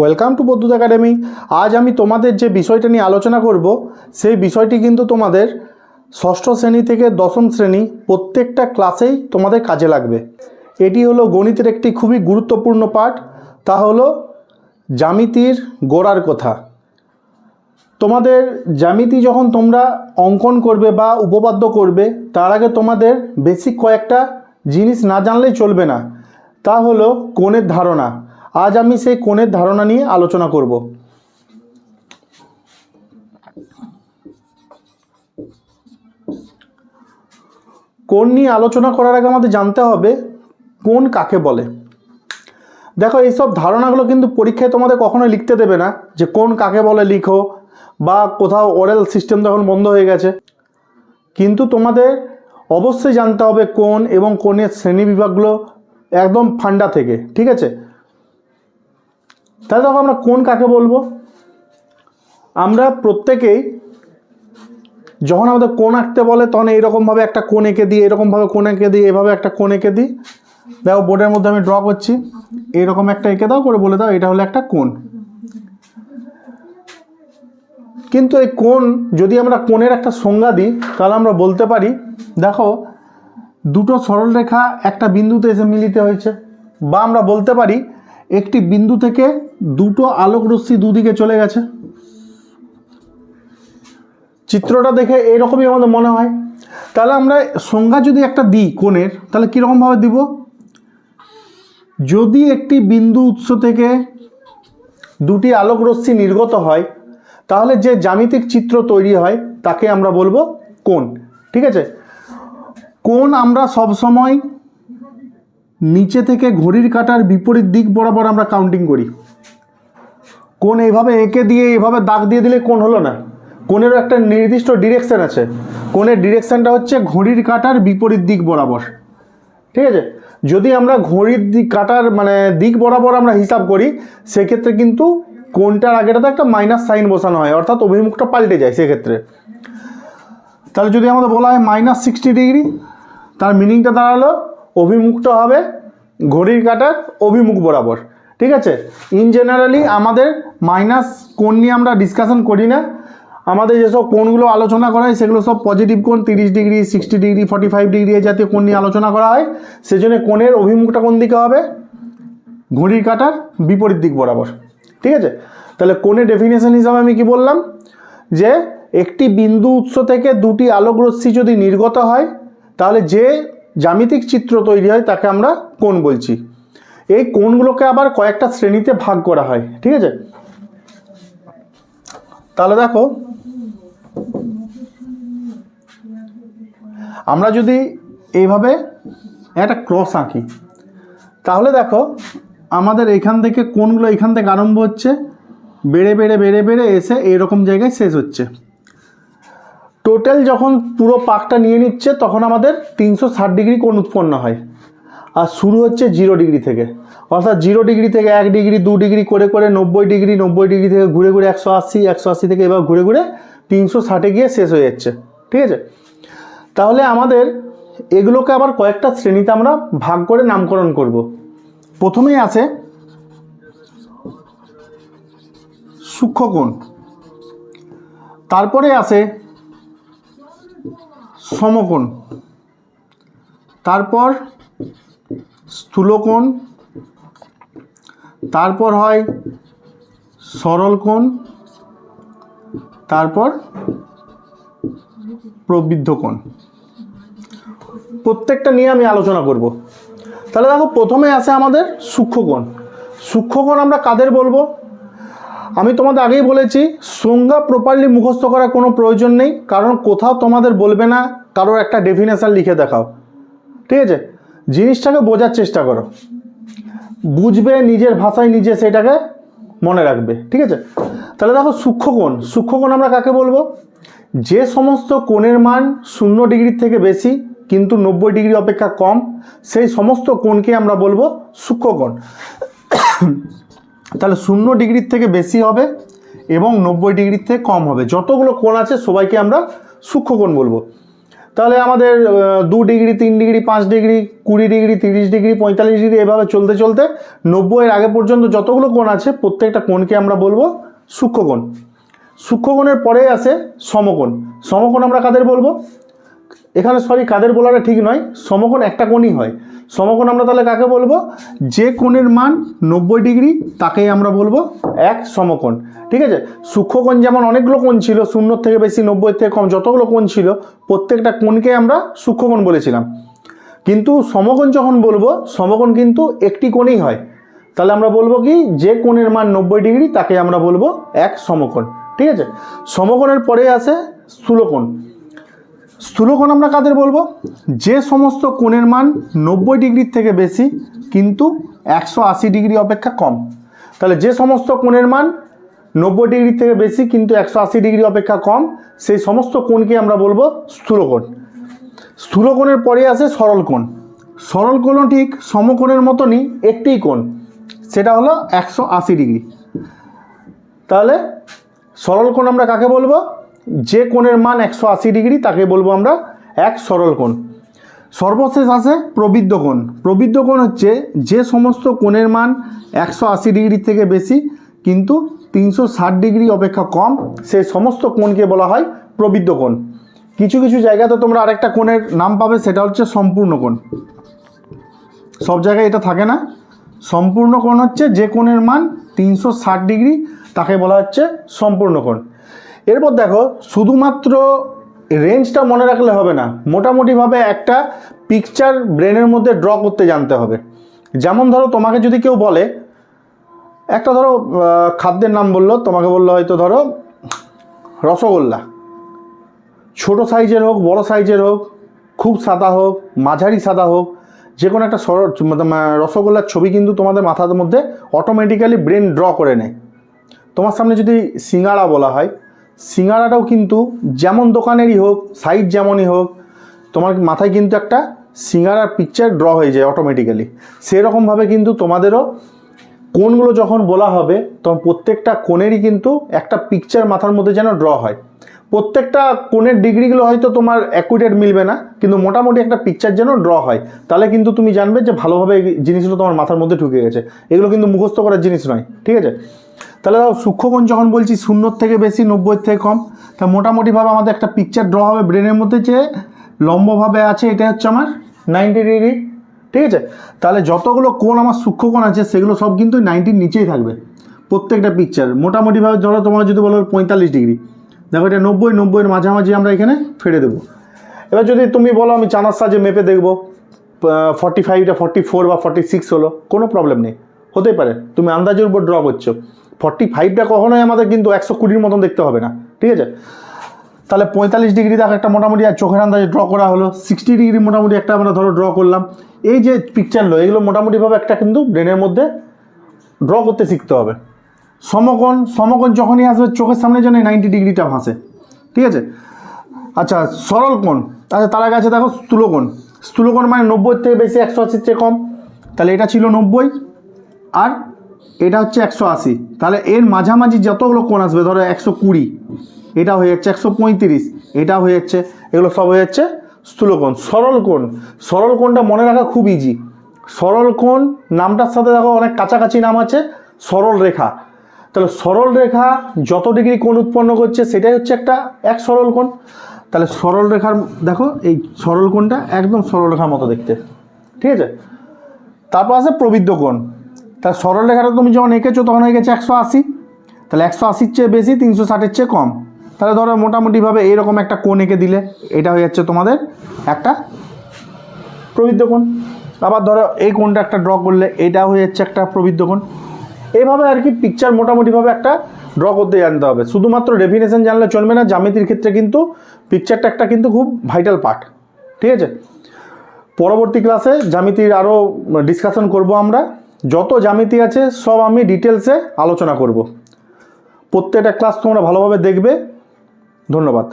Welcome to বদ্যুৎ academy আজ আমি তোমাদের যে বিষয়টা নিয়ে আলোচনা করব, সেই বিষয়টি কিন্তু তোমাদের ষষ্ঠ শ্রেণি থেকে দশম শ্রেণি প্রত্যেকটা ক্লাসেই তোমাদের কাজে লাগবে। এটি হলো গণিতের একটি খুবই গুরুত্বপূর্ণ পাঠ। তা হলো জ্যামিতির গোড়ার কথা। তোমাদের জ্যামিতি যখন তোমরা অঙ্কন করবে বা উপপাদ্য করবে, তার আগে তোমাদের বেসিক কয়েকটা জিনিস না জানলেই চলবে না। তা হলো কোণের ধারণা। আজ আমি সেই কোণের ধারণা নিয়ে আলোচনা করব। কোণ নিয়ে আলোচনা করার আগে আমাদের জানতে হবে কোণ কাকে বলে। দেখো, এইসব ধারণাগুলো কিন্তু পরীক্ষায় তোমাদের কখনো লিখতে দেবে না যে কোন কাকে বলে লিখো বা কোথাও ওরাল সিস্টেম তখন বন্ধ হয়ে গেছে। কিন্তু তোমাদের অবশ্যই জানতে হবে কোন এবং কোনের শ্রেণি বিভাগগুলো একদম ফান্ডা থেকে, ঠিক আছে? তাহলে দেখো আমরা কোন কাকে বলব? আমরা প্রত্যেকেই যখন আমাদের কোণ আঁকতে বলে, তখন এইরকমভাবে একটা কোণ এঁকে দিই এরকমভাবে কোণ এঁকে দিই এভাবে একটা কোণ এঁকে দিই। দেখো, বোর্ডের মধ্যে আমি ড্র করছি। এইরকম একটা এঁকে দাও, করে বলে দাও, এটা হলো একটা কোন। কিন্তু এই কোন, যদি আমরা কোণের একটা সংজ্ঞা দিই, তাহলে আমরা বলতে পারি, দেখো, দুটো সরলরেখা একটা বিন্দুতে এসে মিলিত হয়েছে। বা আমরা বলতে পারি, একটি বিন্দু থেকে দুটো আলোক রশ্মি দুদিকে চলে গেছে। চিত্রটা দেখে এরকমই আমাদের মনে হয়। তাহলে আমরা সংজ্ঞা যদি একটা দিই কোণের, তাহলে কীরকমভাবে দিব? যদি একটি বিন্দু উৎস থেকে দুটি আলোক রশ্মি নির্গত হয়, তাহলে যে জ্যামিতিক চিত্র তৈরি হয়, তাকে আমরা বলব কোণ। ঠিক আছে? কোণ আমরা সবসময় নিচে থেকে ঘড়ির কাটার বিপরীত দিক বরাবর আমরা কাউন্টিং করি। কোণ এইভাবে এঁকে দিয়ে, এইভাবে দাগ দিয়ে দিলে কোন হলো না? কোণেরও একটা নির্দিষ্ট ডিরেকশান আছে। কোণের ডিরেকশানটা হচ্ছে ঘড়ির কাটার বিপরীত দিক বরাবর। ঠিক আছে? যদি আমরা ঘড়ির দিক কাটার মানে দিক বরাবর আমরা হিসাব করি, সেক্ষেত্রে কিন্তু কোনটার আগেটাতে একটা মাইনাস সাইন বসানো হয়, অর্থাৎ অভিমুখটা পাল্টে যায় সেক্ষেত্রে। তাহলে যদি আমাদের বলা হয় মাইনাস সিক্সটি ডিগ্রি তার মিনিংটা দাঁড়াল, অভিমুখটা হবে ঘড়ির কাটার অভিমুখ বরাবর। ঠিক আছে? ইন জেনারেলি আমাদের মাইনাস কোণ নিয়ে আমরা ডিসকাশন করি না। আমাদের যেসব কোণগুলো আলোচনা করা হয়, সেগুলো সব পজিটিভ কোণ তিরিশ degree sixty degree forty five degree এই জাতীয় কোণ নিয়ে আলোচনা করা হয়, সেজন্য কোণের অভিমুখটা কোন দিকে হবে? ঘড়ির কাটার বিপরীত দিক বরাবর। ঠিক আছে? তাহলে কোণের ডেফিনেশন হিসাবে আমি কি বললাম? যে একটি বিন্দু উৎস থেকে দুটি আলোক রশ্মি যদি নির্গত হয়, তাহলে যে জ্যামিতিক চিত্র তৈরি হয়, তাকে আমরা কোণ বলছি। এই কোণগুলোকে আবার কয়েকটা শ্রেণীতে ভাগ করা হয়, ঠিক আছে? তাহলে দেখো, আমরা যদি এইভাবে একটা ক্রস আঁকি, তাহলে দেখো আমাদের এখান থেকে কোনগুলো এখান থেকে আরম্ভ হচ্ছে, বেড়ে বেড়ে বেড়ে বেড়ে এসে এরকম জায়গায় শেষ হচ্ছে। টোটাল যখন পুরো পাকটা নিয়ে নিচ্ছে, তখন আমাদের তিনশো ষাট ডিগ্রি কোণ উৎপন্ন হয়। আর শুরু হচ্ছে জিরো ডিগ্রি থেকে। অর্থাৎ জিরো ডিগ্রি থেকে এক ডিগ্রি, দু ডিগ্রি করে করে নব্বই ডিগ্রি নব্বই ডিগ্রি থেকে ঘুরে ঘুরে একশো আশি একশো আশি থেকে এবার ঘুরে ঘুরে তিনশো ষাটে গিয়ে শেষ হয়ে যাচ্ছে। ঠিক আছে? তাহলে আমাদের এগুলোকে আবার কয়েকটা শ্রেণীতে আমরা ভাগ করে নামকরণ করব। প্রথমেই আছে সূক্ষ্মকোণ। তারপরে আসে সমকোণ। তারপর স্থূলকোণ, তারপর হয় সরল কোণ তারপর প্রবৃদ্ধ কোণ প্রত্যেকটা নিয়ে আমি আলোচনা করব। তাহলে দেখো, প্রথমে আসে আমাদের সূক্ষ্মকোণ। সূক্ষ্মকোণ আমরা কাদের বলব? আমি তোমাদের আগেই বলেছি, সংজ্ঞা প্রপারলি মুখস্থ করার কোনো প্রয়োজন নেই, কারণ কোথাও তোমাদের বলবে না, কারোর একটা ডেফিনেশান লিখে দেখাও। ঠিক আছে? জিনিসটাকে বোঝার চেষ্টা করো। বুঝবে নিজের ভাষায় নিজে সেটাকে মনে রাখবে, ঠিক আছে? তাহলে দেখো সূক্ষ্মকোণ সূক্ষ্মকোণ আমরা কাকে বলব? যে সমস্ত কোণের মান শূন্য ডিগ্রির থেকে বেশি, কিন্তু নব্বই ডিগ্রি অপেক্ষা কম, সেই সমস্ত কোণকে আমরা বলব সূক্ষ্মকোণ তাহলে শূন্য ডিগ্রির থেকে বেশি হবে এবং নব্বই ডিগ্রির থেকে কম হবে। যতগুলো কোণ আছে সবাইকে আমরা সূক্ষ্মকোণ বলব। তাহলে আমাদের দু ডিগ্রি, তিন ডিগ্রি, পাঁচ ডিগ্রি, কুড়ি ডিগ্রি, তিরিশ ডিগ্রি, পঁয়তাল্লিশ ডিগ্রি এভাবে চলতে চলতে নব্বইয়ের আগে পর্যন্ত যতগুলো কোণ আছে, প্রত্যেকটা কোণকে আমরা বলব সূক্ষ্মকোণ। সূক্ষ্মকোণের পরে আছে সমকোণ। সমকোণ আমরা কাদের বলব? এখানে সরি কাদের বলাটা ঠিক নয়। সমকোণ একটা কোণই হয়। সমকোণ আমরা তাহলে কাকে বলব? যে কোণের মান নব্বই ডিগ্রি, তাকেই আমরা বলব এক সমকোণ। ঠিক আছে? সূক্ষ্মকোণ যেমন অনেকগুলো কোণ ছিল, শূন্য থেকে বেশি, নব্বই থেকে কম, যতগুলো কোণ ছিল, প্রত্যেকটা কোণকে আমরা সূক্ষ্মকোণ বলেছিলাম। কিন্তু সমকোণ যখন বলব, সমকোণ কিন্তু একটি কোণেই হয়। তাহলে আমরা বলব কি? যে কোণের মান নব্বই ডিগ্রি, তাকে আমরা বলব এক সমকোণ। ঠিক আছে? সমকোণের পরে আসে স্থূলকোণ। স্থূলকোণ আমরা কাদের বলব? যে সমস্ত কোণের মান নব্বই ডিগ্রির থেকে বেশি, কিন্তু একশো আশি ডিগ্রি অপেক্ষা কম। তাহলে যে সমস্ত কোণের মান নব্বই ডিগ্রি থেকে বেশি, কিন্তু একশো আশি ডিগ্রি অপেক্ষা কম, সেই সমস্ত কোণকে আমরা বলব স্থূলকোণ। স্থূলকোণের পরে আসে সরল কোণ। সরল কোণও ঠিক সমকোণের মতনই একটিই কোণ। সেটা হলো একশো আশি ডিগ্রি। তাহলে সরল কোণ আমরা কাকে বলব? যে কোণের মান একশো আশি ডিগ্রি, তাকে বলব আমরা এক সরল কোণ। সর্বশেষ আছে প্রবৃদ্ধ কোণ। প্রবৃদ্ধ কোণ হচ্ছে যে সমস্ত কোণের মান একশো আশি ডিগ্রি থেকে বেশি, কিন্তু তিনশো ষাট ডিগ্রি অপেক্ষা কম সেই সমস্ত কোণকে বলা হয় প্রবৃদ্ধ কোণ। কিছু কিছু জায়গাতে তোমরা আরেকটা কোণের নাম পাবে, সেটা হচ্ছে সম্পূর্ণ কোণ। সব জায়গায় এটা থাকে না। সম্পূর্ণ কোণ হচ্ছে যে কোণের মান তিনশো ষাট ডিগ্রি, তাকে বলা হচ্ছে সম্পূর্ণ কোণ। এরপর দেখো, শুধুমাত্র রেঞ্জটা মনে রাখলে হবে না, মোটামুটিভাবে একটা পিকচার ব্রেনের মধ্যে ড্র করতে জানতে হবে। যেমন ধরো, তোমাকে যদি কেউ বলে, একটা ধরো খাদ্যের নাম বলল, তোমাকে বলল হয়তো ধরো, রসগোল্লা। ছোট সাইজের হোক, বড় সাইজের হোক, খুব সাদা হোক, মাঝারি সাদা হোক যে কোনো একটা সর রসগোল্লার ছবি কিন্তু তোমাদের মাথার মধ্যে অটোমেটিক্যালি ব্রেন ড্র করে নেয়। তোমার সামনে যদি সিঙ্গাড়া বলা হয় সিঙ্গাড়াটাও কিন্তু যেমন দোকানেরই হোক সাইজ যেমনই হোক, তোমার মাথায় কিন্তু একটা সিঙ্গাড়ার পিকচার ড্র হয়ে যায় অটোমেটিক্যালি সেরকমভাবে কিন্তু তোমাদেরও কোনগুলো যখন বলা হবে, তখন প্রত্যেকটা কোণেরই কিন্তু একটা পিকচার মাথার মধ্যে যেন ড্র হয়। প্রত্যেকটা কোণের ডিগ্রিগুলো হয়তো তোমার অ্যাকুরেট মিলবে না, কিন্তু মোটামুটি একটা পিকচার যেন ড্র হয়। তাহলে কিন্তু তুমি জানবে যে ভালোভাবে এই জিনিসগুলো তোমার মাথার মধ্যে ঢুকে গেছে। এগুলো কিন্তু মুখস্থ করার জিনিস নয়, ঠিক আছে? তাহলে ধরো সূক্ষ্মকোণ যখন বলছি, শূন্যর থেকে বেশি নব্বই থেকে কম, তা মোটামুটিভাবে আমাদের একটা পিকচার ড্র হবে ব্রেনের মধ্যে যে লম্বভাবে আছে এটা হচ্ছে আমার নাইনটি ডিগ্রি ঠিক আছে? তাহলে যতগুলো কোণ আমার সূক্ষ্মকোণ আছে, সেগুলো সব কিন্তু নাইনটির নিচেই থাকবে, প্রত্যেকটা পিকচার মোটামুটিভাবে ধরো, তোমার যদি বলো পঁয়তাল্লিশ ডিগ্রি দেখো এটা নব্বই, নব্বইয়ের মাঝামাঝি আমরা এখানে ফেলে দেবো। এবার যদি তুমি বলো, আমি চানার সাজে মেপে দেখব ফর্টি ফাইভটা ফর্টি ফোর বা ফর্টি সিক্স হলো, কোনো প্রবলেম নেই, হতেই পারে, তুমি আন্দাজের উপর ড্র করছ। ফর্টি ফাইভটা কখনোই আমাদের কিন্তু একশো কুড়ির মতন দেখতে হবে না, ঠিক আছে? তাহলে পঁয়তাল্লিশ ডিগ্রি দেখো একটা মোটামুটি আর চোখের আন্দাজে ড্র করা হলো সিক্সটি ডিগ্রি মোটামুটি একটা আমরা ধরো ড্র করলাম। এই যে পিকচারগুলো এগুলো মোটামুটিভাবে একটা কিন্তু ব্রেনের মধ্যে ড্র করতে শিখতে হবে। সমকোণ সমকোণ যখনই আসবে চোখের সামনে যেন নাইনটি ডিগ্রিটা ভাসে, ঠিক আছে? আচ্ছা সরল কোণ আচ্ছা তার আগে আছে দেখো স্থূলকোণ। স্থূলকোণ মানে নব্বই থেকে বেশি একশো আশির চেয়ে কম, তাহলে এটা ছিল নব্বই, আর এটা হচ্ছে একশো আশি। তাহলে এর মাঝামাঝি যতগুলো কোণ আসবে, ধরো একশো কুড়ি, এটা হয়ে যাচ্ছে একশো পঁয়ত্রিশ, এটা হয়ে যাচ্ছে, এগুলো সব হয়ে যাচ্ছে স্থূলকোণ সরল কোণ। সরল কোণটা মনে রাখা খুব ইজি সরল কোণ, নামটার সাথে দেখো অনেক কাছাকাছি নাম আছে, সরল রেখা। তাহলে সরল রেখা যত ডিগ্রি কোণ উৎপন্ন করছে, সেটাই হচ্ছে একটা এক সরল কোণ। তাহলে সরল রেখার, দেখো এই সরল কোণটা একদম সরল রেখার মতো দেখতে। ঠিক আছে? তারপর আছে প্রবৃদ্ধ কোণ। তাহলে সরল রেখাটা তুমি যখন এঁকেছো তখন গেছে একশো আশি। তাহলে একশো আশির চেয়ে বেশি, তিনশো ষাটের চেয়ে কম। তাহলে ধরো মোটামুটিভাবে এইরকম একটা কোণ এঁকে দিলে এটা হয়ে যাচ্ছে তোমাদের একটা প্রবৃদ্ধ কোণ। আবার ধরো এই কোণটা একটা ড্র করলে এটা হয়ে যাচ্ছে একটা প্রবৃদ্ধ কোণ। এইভাবে আর কি পিকচার মোটামুটিভাবে একটা ড্র করতে জানতে হবে। শুধুমাত্র ডেফিনেশন জানলে চলবে না, জ্যামিতির ক্ষেত্রে কিন্তু পিকচারটা একটা কিন্তু খুব ভাইটাল পার্ট ঠিক আছে? পরবর্তী ক্লাসে জ্যামিতির আরও ডিসকাশন করব আমরা। যত জ্যামিতি আছে সব আমি ডিটেলসে আলোচনা করব। প্রত্যেকটা ক্লাস তোমরা ভালোভাবে দেখবে। ধন্যবাদ।